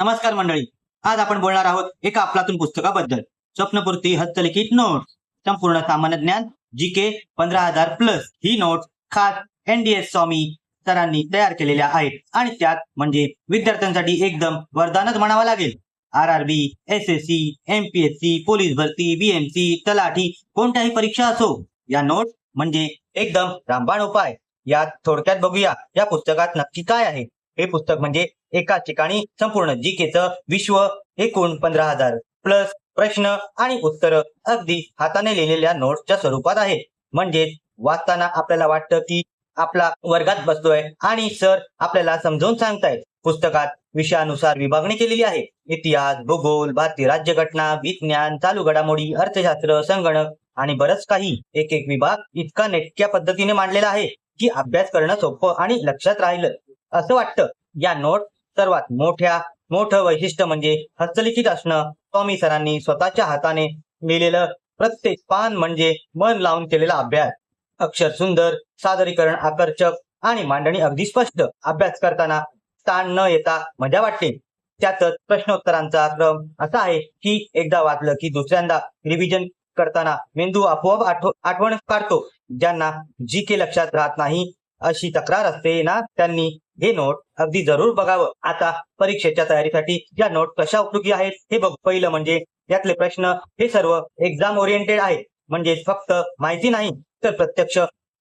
नमस्कार मंडळी. आज आपण बोलणार आहोत एका अफलातून पुस्तकाबद्दल. स्वप्नपूर्ती हस्तलिखित नोट. संपूर्ण सामान्य ज्ञान जी के पंधरा हजार प्लस ही नोट खास एनडीएस स्वामी सरांनी तयार केलेल्या आहेत. आणि त्यात म्हणजे विद्यार्थ्यांसाठी एकदम वरदानच म्हणावं लागेल. R R B S S C M P S C police भरती बीएमसी तलाठी कोणत्याही परीक्षा असो या नोट म्हणजे एकदम रामबाण उपाय. यात थोडक्यात बघूया या पुस्तकात नक्की काय आहे. हे पुस्तक म्हणजे एका ठिकाणी संपूर्ण जी जीकेचं विश्व एकूण पंधरा हजार प्लस प्रश्न आणि उत्तर अगदी हाताने लिहिलेल्या नोट्सच्या स्वरूपात आहे. म्हणजेच वाचताना आपल्याला वाटतं की आपला वर्गात बसतोय आणि सर आपल्याला समजावून सांगतायत. पुस्तकात विषयानुसार विभागणी केलेली आहे. इतिहास भूगोल भारतीय राज्यघटना विज्ञान चालू घडामोडी अर्थशास्त्र संगणक आणि बरंच काही. एक एक विभाग इतका नेटक्या पद्धतीने मांडलेला आहे की अभ्यास करणं सोपं आणि लक्षात राहिलं. असं वाटतं. या नोट सर्वात मोठ्या मोठं वैशिष्ट्य म्हणजे हस्तलिखित असणं. स्वामी सरांनी स्वतःच्या हाताने लिहिलेलं प्रत्येक पान म्हणजे मन लावून केलेला अभ्यास. अक्षर सुंदर सादरीकरण आकर्षक आणि मांडणी अगदी स्पष्ट. अभ्यास करताना ताण न येता मजा वाटते. त्यातच प्रश्नोत्तरांचा क्रम असा आहे की एकदा वाचलं की दुसऱ्यांदा रिव्हिजन करताना मेंदू आपोआप आठव आठवण काढतो. ज्यांना जी के लक्षात राहत नाही अशी तक्रार असते ना त्यांनी हे नोट अगदी जरूर बघावं. आता परीक्षेच्या तयारीसाठी या नोट कशा उपयोगी आहेत हे बघ. पहिलं म्हणजे यातले प्रश्न हे सर्व एक्झाम ओरिएंटेड आहेत. म्हणजे फक्त माहिती नाही तर प्रत्यक्ष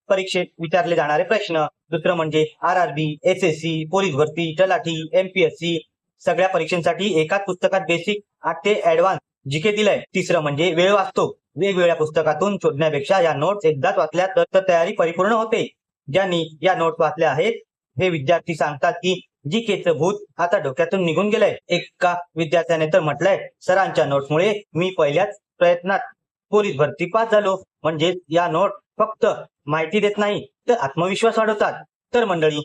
परीक्षेत विचारले जाणारे प्रश्न. दुसरं म्हणजे R R B S S C police भरती तलाठी एमपीएससी सगळ्या परीक्षांसाठी एकाच पुस्तकात बेसिक आठ ते ऍडव्हान्स जिके दिलंय. तिसरं म्हणजे वेळ वाचतो. वेगवेगळ्या पुस्तकातून शोधण्यापेक्षा या नोट्स एकदाच वाचल्या तर तयारी परिपूर्ण होते. ज्यांनी या नोट्स वाचल्या आहेत हे विद्यार्थी सांगतात की जी केचं भूत आता डोक्यातून निघून गेलंय. एका विद्यार्थ्याने तर म्हटलंय सरांच्या नोटमुळे मी पहिल्याच प्रयत्नात पोलीस भरती पास झालो. म्हणजे या नोट फक्त माहिती देत नाही तर आत्मविश्वास वाढवतात. तर मंडळी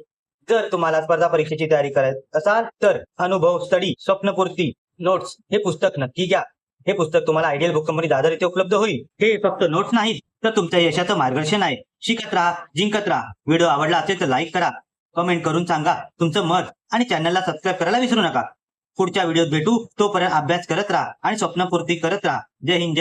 जर तुम्हाला स्पर्धा परीक्षेची तयारी करायची असाल तर अनुभव स्टडी स्वप्नपूर्ती नोट्स हे पुस्तक नक्की घ्या. हे पुस्तक तुम्हाला आयडियल बुक कंपनी दादर इथे उपलब्ध होईल. हे फक्त नोट्स नाहीत तर तुमच्या यशाचं मार्गदर्शन आहे. शिकत राहा जिंकत राहा. व्हिडिओ आवडला असेल तर लाईक करा. कमेंट करून सांगा तुमचं मत आणि चॅनलला सबस्क्राईब करायला विसरू नका. पुढच्या व्हिडिओत भेटू. तोपर्यंत अभ्यास करत राहा आणि स्वप्नपूर्ती करत राहा. जय हिंद जय